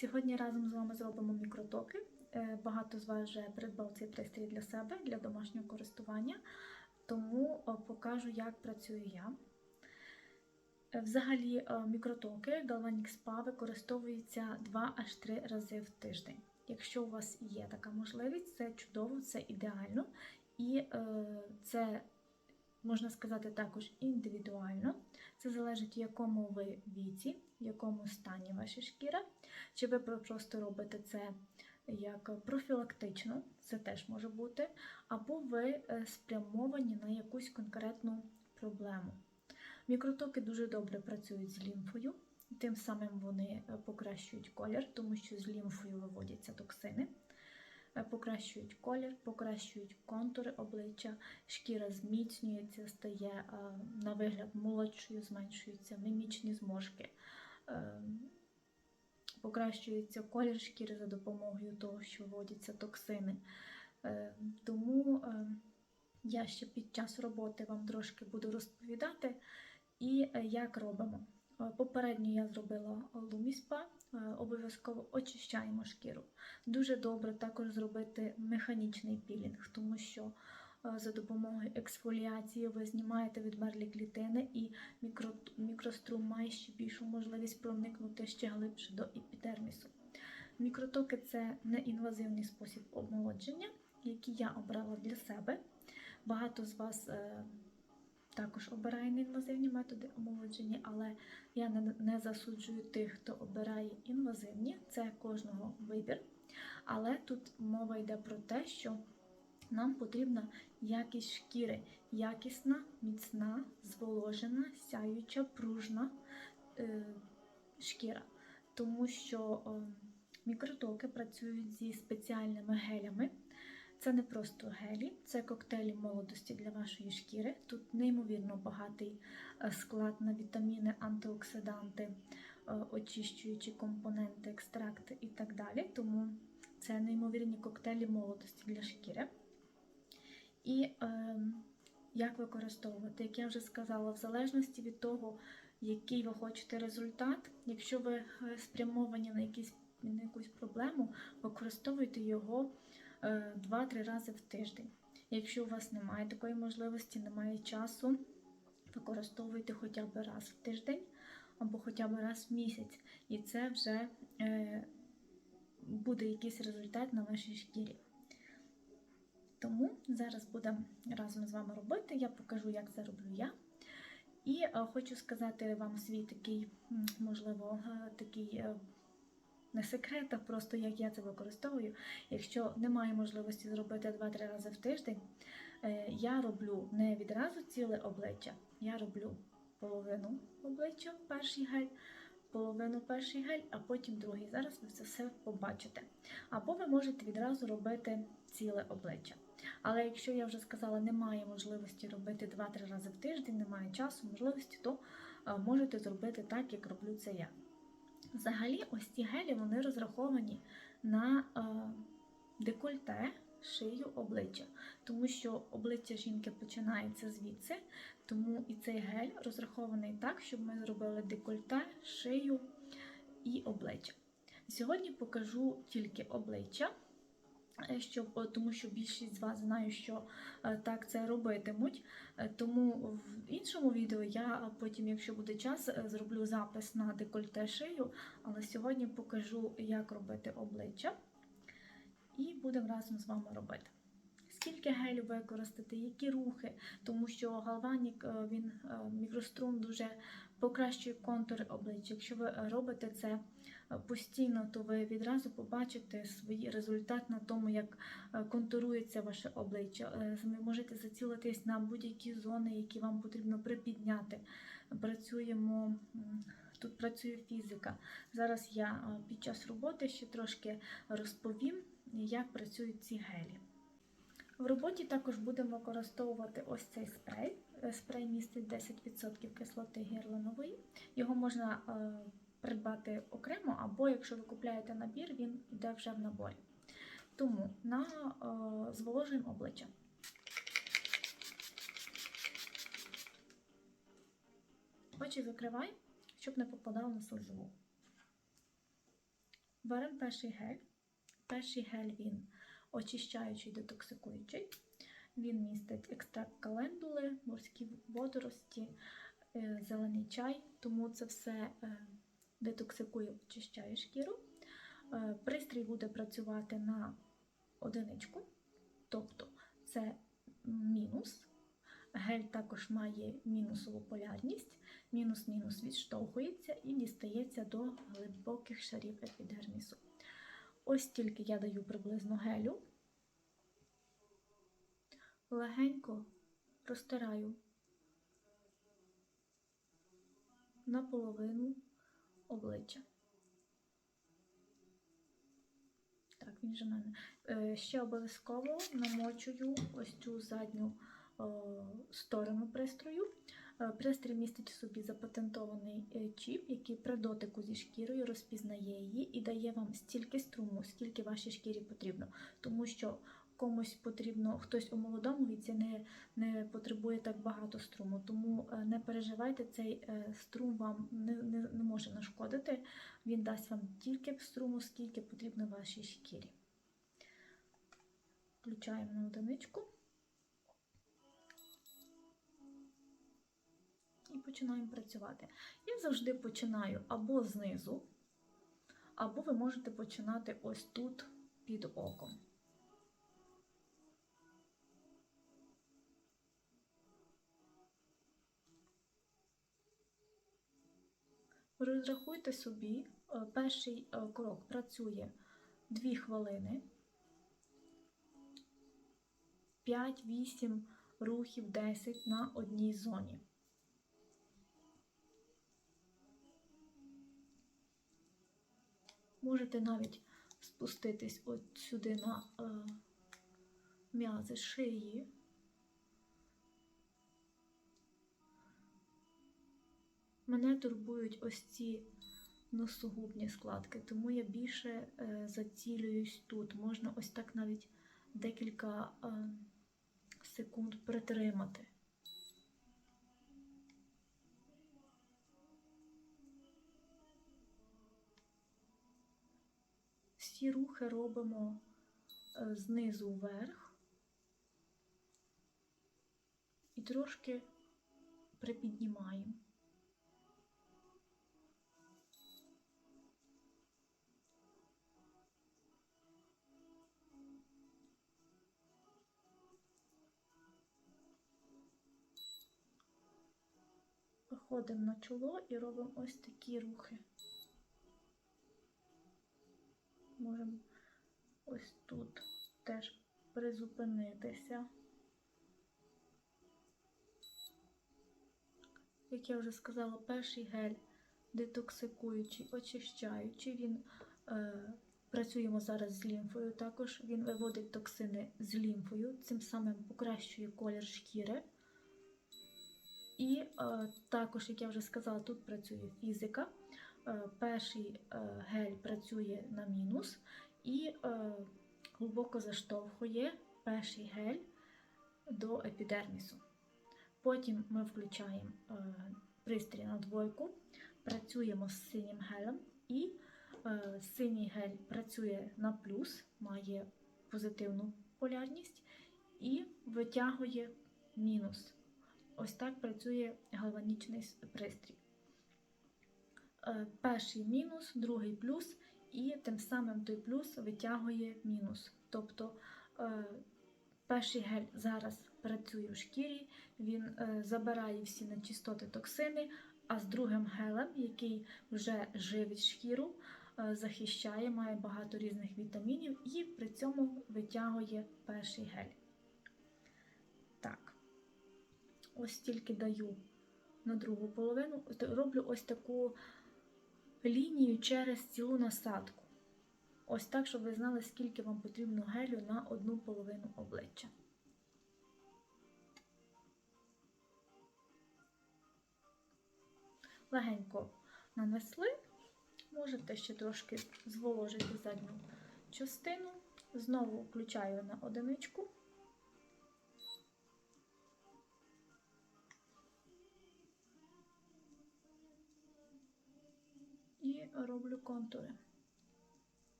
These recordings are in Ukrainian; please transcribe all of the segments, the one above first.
Сьогодні разом з вами зробимо мікротоки. Е, Багато з вас вже придбав цей пристрій для себе, для домашнього користування, тому е, покажу, як працюю я. Е, Взагалі, мікротоки Galvanic Spa використовуються 2 аж 3 рази в тиждень. Якщо у вас є така можливість, це чудово, це ідеально. І це, можна сказати, також індивідуально. Це залежить, в якому ви віці, в якому стані ваша шкіра. Чи ви просто робите це як профілактично, це теж може бути, або ви е, спрямовані на якусь конкретну проблему. Мікротоки дуже добре працюють з лімфою, тим самим вони е, покращують колір, тому що з лімфою виводяться токсини. Е, Покращують колір, покращують контури обличчя, шкіра зміцнюється, стає на вигляд молодшою, зменшуються мімічні зморшки, покращується колір шкіри за допомогою того, що вводяться токсини. Е, Тому е, я ще під час роботи вам трошки буду розповідати і е, як робимо. Е, Попередньо я зробила луміспа, обов'язково очищаємо шкіру. Дуже добре також зробити механічний пілінг, тому що за допомогою ексфоліації ви знімаєте відмерлі клітини і мікро, мікрострум має ще більшу можливість проникнути ще глибше до епідермісу. Мікротоки це неінвазивний спосіб омолодження, який я обрала для себе. Багато з вас е, також обирає неінвазивні методи омолодження, але я не, не засуджую тих, хто обирає інвазивні, це кожного вибір. Але тут мова йде про те, що нам потрібна якість шкіри, якісна, міцна, зволожена, сяюча, пружна е, шкіра. Тому що е, мікротоки працюють зі спеціальними гелями. Це не просто гелі, це коктейлі молодості для вашої шкіри. Тут неймовірно багатий е, склад на вітаміни, антиоксиданти, е, очищуючі компоненти, екстракти і так далі. Тому це неймовірні коктейлі молодості для шкіри. І е, як використовувати, як я вже сказала, в залежності від того, який ви хочете результат, якщо ви е, спрямовані на, якісь, на якусь проблему, використовуйте його е, 2-3 рази в тиждень. Якщо у вас немає такої можливості, немає часу, використовуйте хоча б раз в тиждень або хоча б раз в місяць. І це вже е, буде якийсь результат на вашій шкірі. Тому зараз будемо разом з вами робити. Я покажу, як це роблю я. І е, хочу сказати вам свій такий, можливо, е, такий е, не секрет, а просто як я це використовую. Якщо немає можливості зробити 2-3 рази в тиждень, я роблю не відразу ціле обличчя, я роблю половину обличчя, перший гель, половину перший гель, а потім другий. Зараз ви це все побачите. Або ви можете відразу робити ціле обличчя. Але якщо я вже сказала, немає можливості робити 2-3 рази в тиждень, немає часу, можливості, то е, можете зробити так, як роблю це я. Взагалі, ось ці гелі вони розраховані на е, декольте, шию обличчя, тому що обличчя жінки починається звідси, тому і цей гель розрахований так, щоб ми зробили декольте, шию і обличчя. Сьогодні покажу тільки обличчя. Е, Щоб, е, тому що більшість з вас знаю, що е, так це робитимуть. Тому в іншому відео я потім, якщо буде час, зроблю запис на декольте шию, але сьогодні покажу, як робити обличчя. І будемо разом з вами робити. Скільки гелю використати, які рухи, тому що галванік він мікрострум дуже покращує контури обличчя. Якщо ви робите це постійно, то ви відразу побачите свій результат на тому, як е, контурується ваше обличчя. Е, Ви можете зацілитись на будь-які зони, які вам потрібно припідняти. Працюємо. Тут працює фізика. Зараз я е, під час роботи ще трошки розповім, як працюють ці гелі. В роботі також будемо використовувати ось цей спрей. Спрей містить 10% кислоти гірланової. Його можна придбати окремо, або якщо ви купляєте набір, він йде вже в наборі. Тому на е, зволожуємо обличчя. Очі закривай, щоб не попадало на слизову. Беремо перший гель. Перший гель він очищаючий, детоксикуючий. Він містить екстракт календули, морські водорості, е, зелений чай, тому це все е, детоксикує, очищає шкіру. Е, Пристрій буде працювати на одиничку, тобто це мінус. Гель також має мінусову полярність, мінус-мінус відштовхується і дістається до глибоких шарів епідермісу. Ось тільки я даю приблизно гелю, легенько розтираю наполовину обличчя. Так, він же мене. Е, Ще обов'язково намочую ось цю задню е, сторону пристрою. Е, Пристрій містить в собі запатентований чіп, який при дотику зі шкірою розпізнає її і дає вам стільки струму, скільки вашій шкірі потрібно. Тому що комусь потрібно, хтось у молодому віці не, не потребує так багато струму. Тому е, не переживайте, цей е, струм вам не, не, не може нашкодити. Він дасть вам тільки струму, скільки потрібно вашій шкірі. Включаємо на одиничку. І починаємо працювати. Я завжди починаю або знизу, або ви можете починати ось тут під оком. Розрахуйте собі, е, перший е, крок працює 2 хвилини, 5-8 рухів 10 на одній зоні. Можете навіть спуститись от сюди на е, м'язи шиї. Мене турбують ось ці носогубні складки, тому я більше е, зацілююсь тут. Можна ось так навіть декілька е, секунд притримати. Всі рухи робимо е, знизу вверх і трошки припіднімаємо. Виходимо на чоло і робимо ось такі рухи. Можемо ось тут теж призупинитися. Як я вже сказала, перший гель детоксикуючий, очищаючий, він е, працюємо зараз з лімфою. Також він виводить токсини з лімфою, цим самим покращує колір шкіри. І е, також, як я вже сказала, тут працює фізика. Е, перший е, гель працює на мінус і е, глибоко заштовхує перший гель до епідермісу. Потім ми включаємо е, пристрій на двойку, працюємо з синім гелем, і е, синій гель працює на плюс, має позитивну полярність і витягує мінус. Ось так працює гальванічний пристрій. Е, Перший мінус, другий плюс, і тим самим той плюс витягує мінус. Тобто е, перший гель зараз працює в шкірі, він е, забирає всі нечистоти токсини, а з другим гелем, який вже живить шкіру, захищає, має багато різних вітамінів і при цьому витягує перший гель. Ось тільки даю на другу половину, роблю ось таку лінію через цілу насадку. Ось так, щоб ви знали, скільки вам потрібно гелю на одну половину обличчя. Легенько нанесли, можете ще трошки зволожити задню частину. Знову включаю на одиничку. Роблю контури.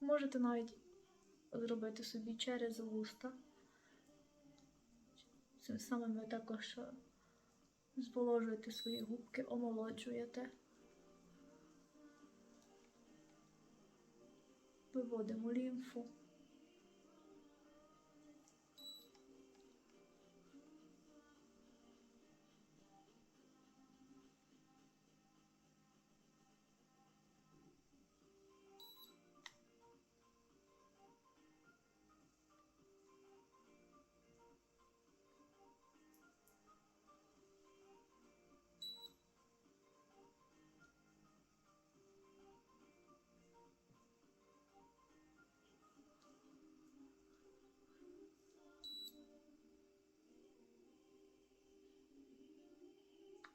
Можете навіть зробити собі через вуста. Цим самим ви також е, зволожуєте свої губки, омолоджуєте. Виводимо лімфу.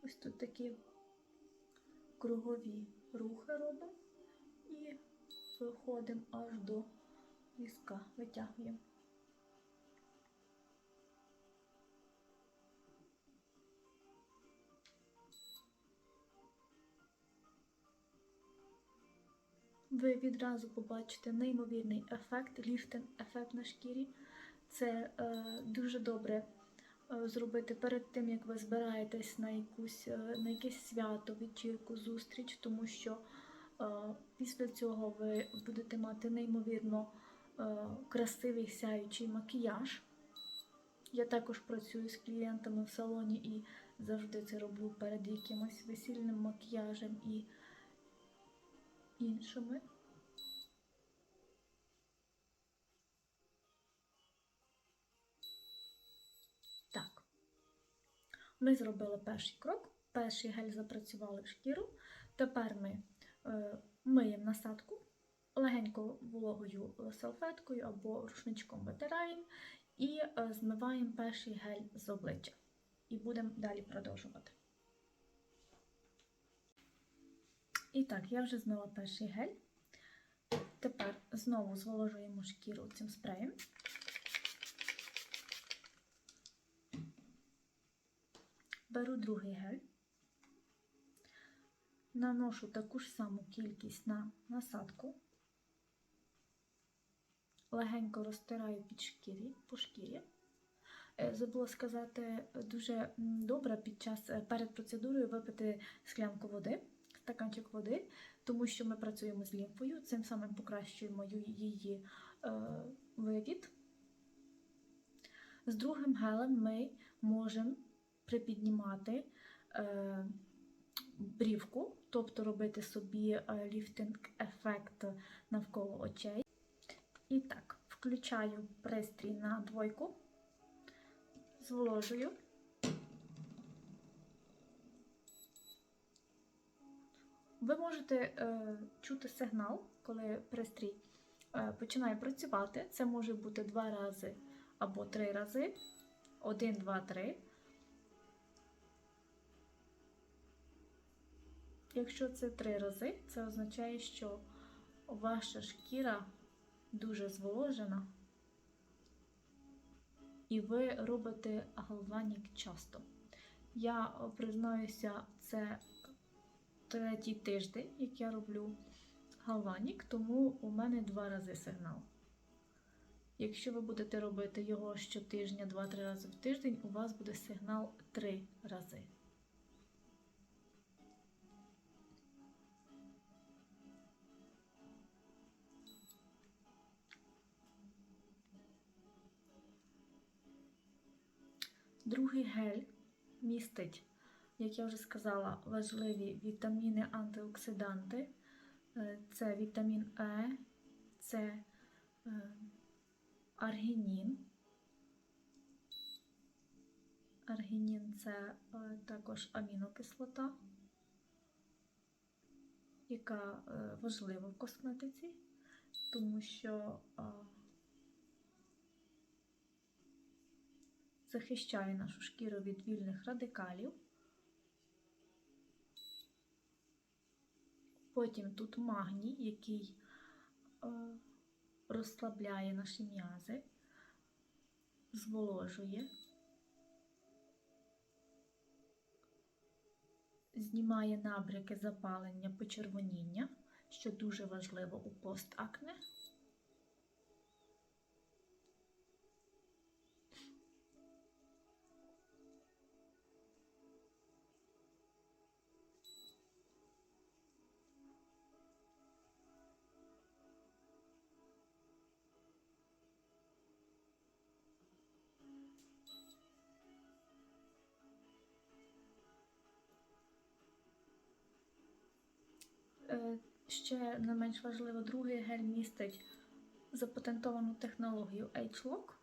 Ось тут такі кругові рухи робимо і виходимо аж до візка, витягуємо. Ви відразу побачите неймовірний ефект, ліфтинг ефект на шкірі. Це е, дуже добре зробити перед тим, як ви збираєтесь на, якусь, е, на якесь свято, вечірку, зустріч, тому що е, після цього ви будете мати неймовірно е, красивий сяючий макіяж. Я також працюю з клієнтами в салоні і завжди це роблю перед якимось весільним макіяжем і іншими. Ми зробили перший крок. Перший гель запрацювали в шкіру. Тепер ми е, миємо насадку легенько вологою салфеткою або рушничком витираємо і е, змиваємо перший гель з обличчя. І будемо далі продовжувати. І так, я вже змила перший гель. Тепер знову зволожуємо шкіру цим спреєм. Беру другий гель, наношу таку ж саму кількість на насадку, легенько розтираю під шкірі, по шкірі. Е, Забула сказати, дуже добре під час е, перед процедурою випити склянку води, стаканчик води, тому що ми працюємо з лімфою, цим самим покращуємо її е, вивід. З другим гелем ми можемо припіднімати е, брівку, тобто робити собі е, ліфтинг-ефект навколо очей. І так, включаю пристрій на двойку, зволожую. Ви можете е, чути сигнал, коли пристрій е, починає працювати. Це може бути два рази або три рази. Один, два, три. Якщо це три рази, це означає, що ваша шкіра дуже зволожена, і ви робите галванік часто. Я признаюся, це третій тиждень, як я роблю галванік, тому у мене два рази сигнал. Якщо ви будете робити його щотижня 2-3 рази в тиждень, у вас буде сигнал 3 рази. Другий гель містить, як я вже сказала, важливі вітаміни, антиоксиданти. Е, Це вітамін Е, це е, аргінін. Аргінін це е, також амінокислота, яка важлива в косметиці, тому що захищає нашу шкіру від вільних радикалів. Потім тут магній, який е, розслабляє наші м'язи, зволожує, знімає набряки запалення, почервоніння, що дуже важливо у постакне. Ще не менш важливо, другий гель містить запатентовану технологію H-Lock.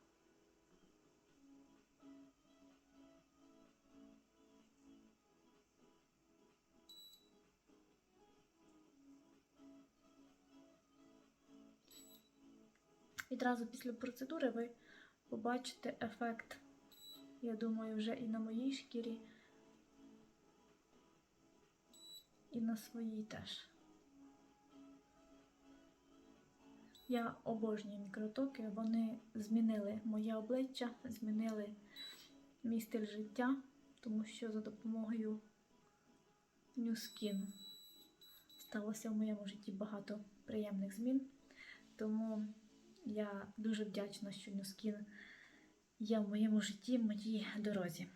Відразу після процедури ви побачите ефект, я думаю, вже і на моїй шкірі, і на своїй теж. Я обожнюю мікротоки, вони змінили моє обличчя, змінили мій стиль життя, тому що за допомогою New Skin сталося в моєму житті багато приємних змін. Тому я дуже вдячна, що New Skin є в моєму житті, в моїй дорозі.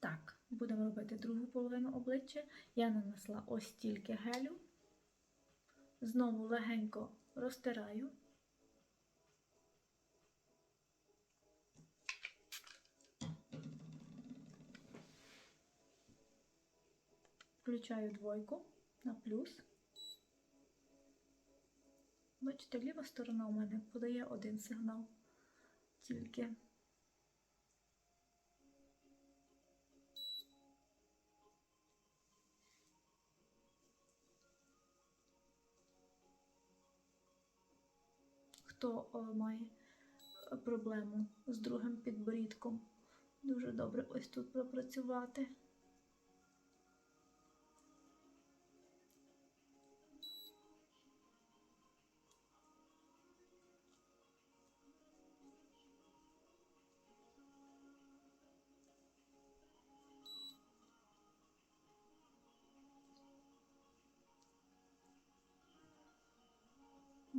Так, будемо робити другу половину обличчя. Я нанесла ось стільки гелю. Знову легенько розтираю. Включаю двойку на плюс. Бачите, ліва сторона у мене подає один сигнал тільки. Хто має е, проблему з другим підборідком, дуже добре ось тут пропрацювати.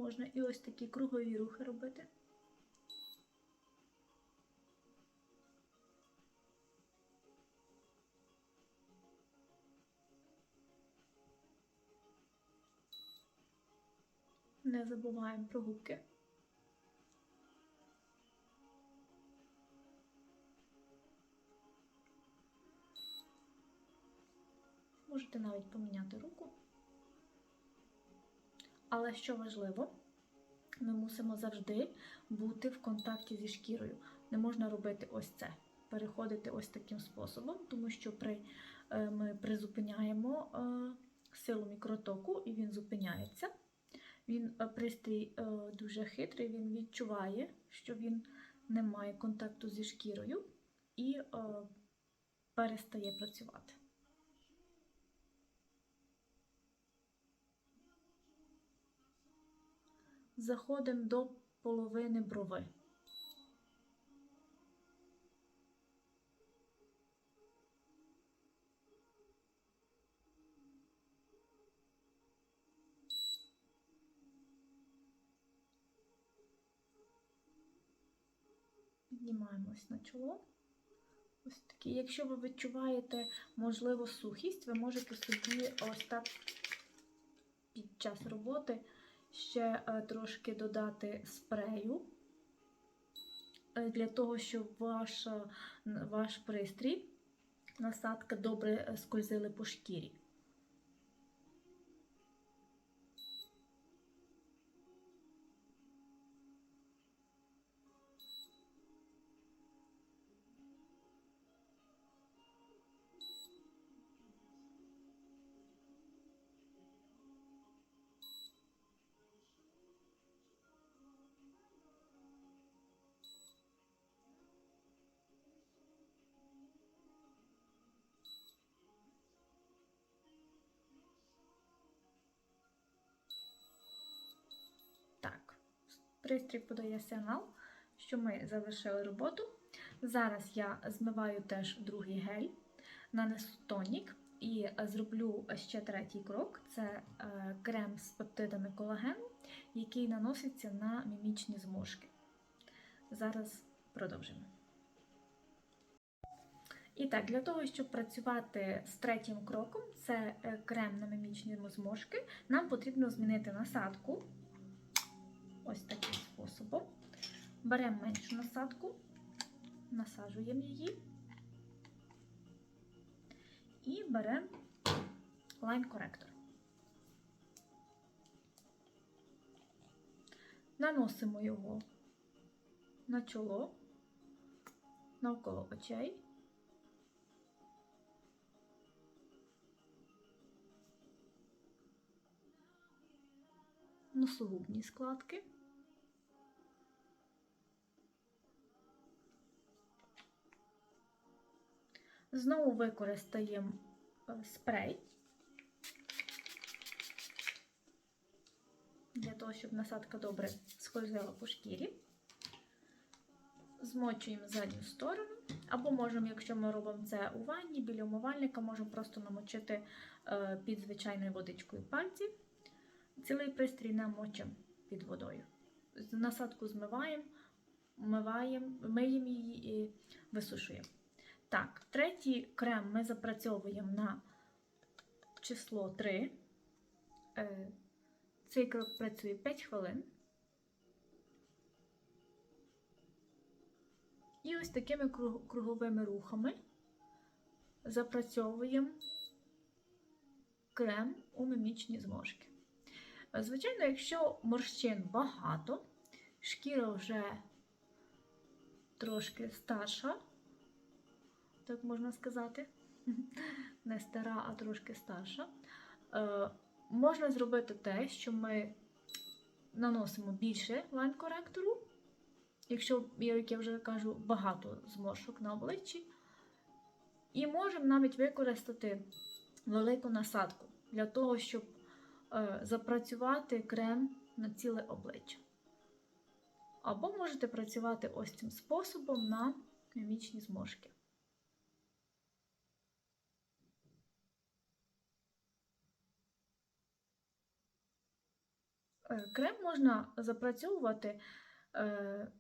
Можна і ось такі кругові рухи робити. Не забуваємо про губки. Можете навіть поміняти руку. Але що важливо, ми мусимо завжди бути в контакті зі шкірою. Не можна робити ось це, переходити ось таким способом, тому що при, е, ми призупиняємо е, силу мікротоку і він зупиняється. Він е, пристрій дуже хитрий, він відчуває, що він не має контакту зі шкірою і перестає працювати. Заходимо до половини брови. Піднімаємось на чоло. Ось такі. Якщо ви відчуваєте, можливо, сухість, ви можете собі ось так під час роботи ще е, трошки додати спрею е, для того, щоб ваш, е, ваш пристрій, насадка добре скользили по шкірі. Пристрій подає сигнал, що ми завершили роботу. Зараз я змиваю теж другий гель, нанесу тонік і зроблю ще третій крок це е, крем з пептидами колагену, який наноситься на мімічні зморшки. Зараз продовжимо. І так, для того, щоб працювати з третім кроком, це е, крем на мімічні зморшки, нам потрібно змінити насадку ось таким способом. Беремо меншу насадку, насаджуємо її і беремо лайн-коректор. Наносимо його на чоло, навколо очей. Носогубні складки. Знову використаємо е, спрей для того, щоб насадка добре скользила по шкірі. Змочуємо задню сторону, або можемо, якщо ми робимо це у ванні, біля умивальника, можемо просто намочити е, під звичайною водичкою пальці. Цілий пристрій намочимо під водою. Насадку змиваємо, вмиваємо, миємо її і висушуємо. Так, третій крем ми запрацьовуємо на число 3. Е, Цей крок працює 5 хвилин. І ось такими круговими рухами запрацьовуємо крем у мімічні зморшки. Звичайно, якщо морщин багато, шкіра вже трошки старша, так можна сказати, не стара, а трошки старша, е, можна зробити те, що ми наносимо більше лайн-коректору, якщо, як я вже кажу, багато зморшок на обличчі, і можемо навіть використати велику насадку для того, щоб е, запрацювати крем на ціле обличчя. Або можете працювати ось цим способом на мімічні зморшки. Крем можна запрацьовувати е,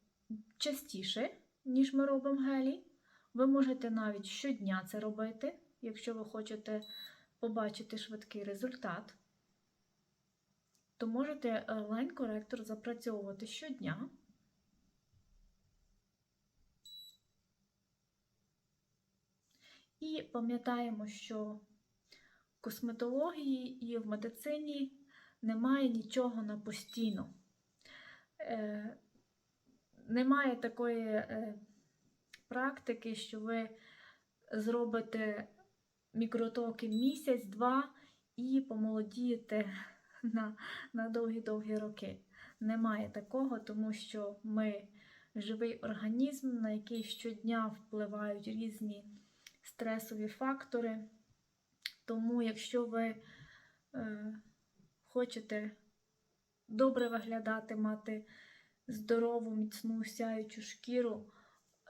частіше, ніж ми робимо гелі. Ви можете навіть щодня це робити, якщо ви хочете побачити швидкий результат, то можете лайн-коректор запрацьовувати щодня. І пам'ятаємо, що в косметології і в медицині немає нічого на постійно. Е, Немає такої е, практики, що ви зробите мікротоки місяць-два і помолодієте на на довгі-довгі роки. Немає такого, тому що ми живий організм, на який щодня впливають різні стресові фактори. Тому, якщо ви е, хочете добре виглядати, мати здорову, міцну, сяючу шкіру,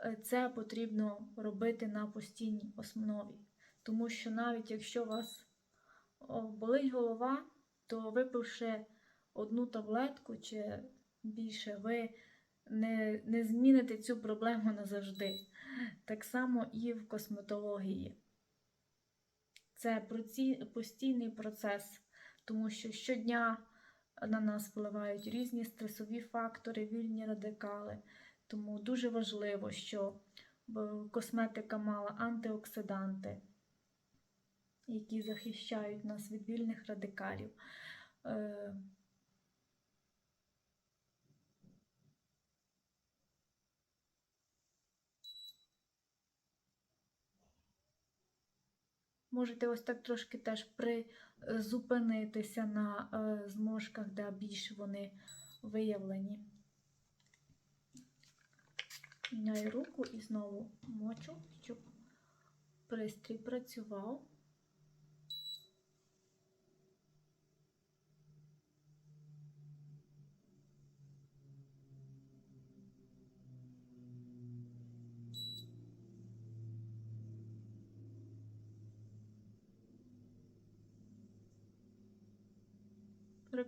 е, це потрібно робити на постійній основі. Тому що навіть якщо у вас болить голова, то випивши одну таблетку чи більше, ви не, не зміните цю проблему назавжди. Так само і в косметології. Це постійний процес тому що щодня на нас впливають різні стресові фактори, вільні радикали. Тому дуже важливо, що косметика мала антиоксиданти, які захищають нас від вільних радикалів. Е, Можете ось так трошки теж призупинитися на е, зможках, де більш вони виявлені. Міняю руку і знову мочу, щоб пристрій працював.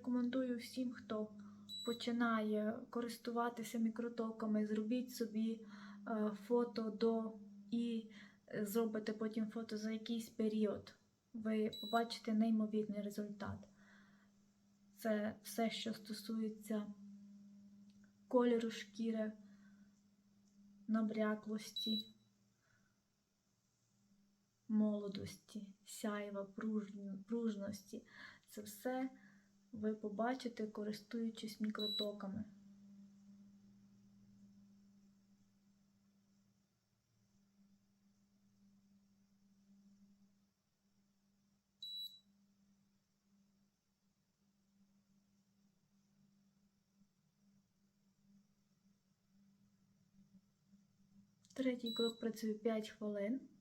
Рекомендую всім, хто починає користуватися мікротоками, зробіть собі е, фото до і зробите потім фото за якийсь період. Ви побачите неймовірний результат. Це все, що стосується кольору шкіри, набряклості, молодості, сяйва, пружності. Це все ви побачите, користуючись мікротоками. Третій крок працює 5 хвилин.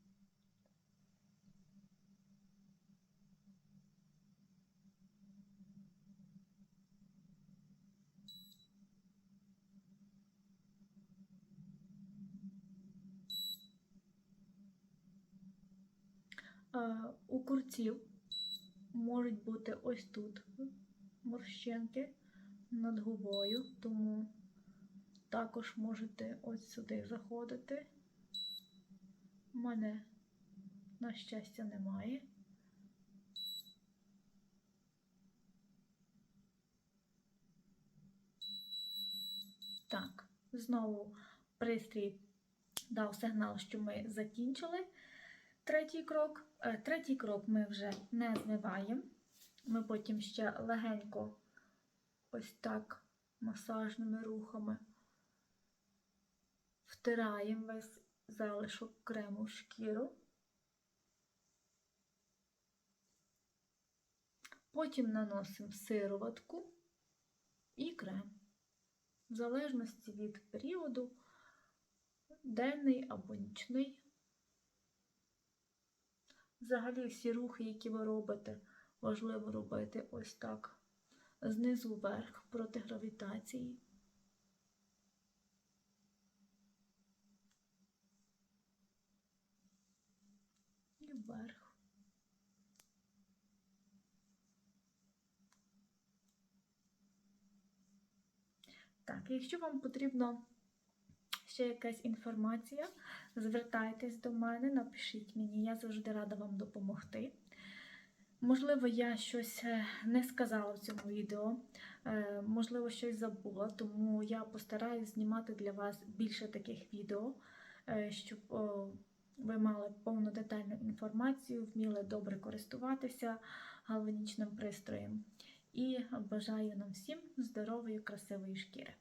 У курців можуть бути ось тут морщинки над губою, тому також можете ось сюди заходити. У мене, на щастя, немає. Так, знову пристрій дав сигнал, що ми закінчили третій крок. Е, Третій крок ми вже не змиваємо. Ми потім ще легенько ось так масажними рухами втираємо весь залишок крему в шкіру. Потім наносимо сироватку і крем. В залежності від періоду, денний або нічний. Взагалі всі рухи, які ви робите, важливо робити ось так. Знизу вверх проти гравітації. І вверх. Так, якщо вам потрібно ще якась інформація, звертайтесь до мене, напишіть мені, я завжди рада вам допомогти. Можливо, я щось е, не сказала в цьому відео, е, можливо, щось забула, тому я постараюсь знімати для вас більше таких відео, е, щоб ви мали повну детальну інформацію, вміли добре користуватися галванічним пристроєм. І бажаю нам всім здорової, красивої шкіри.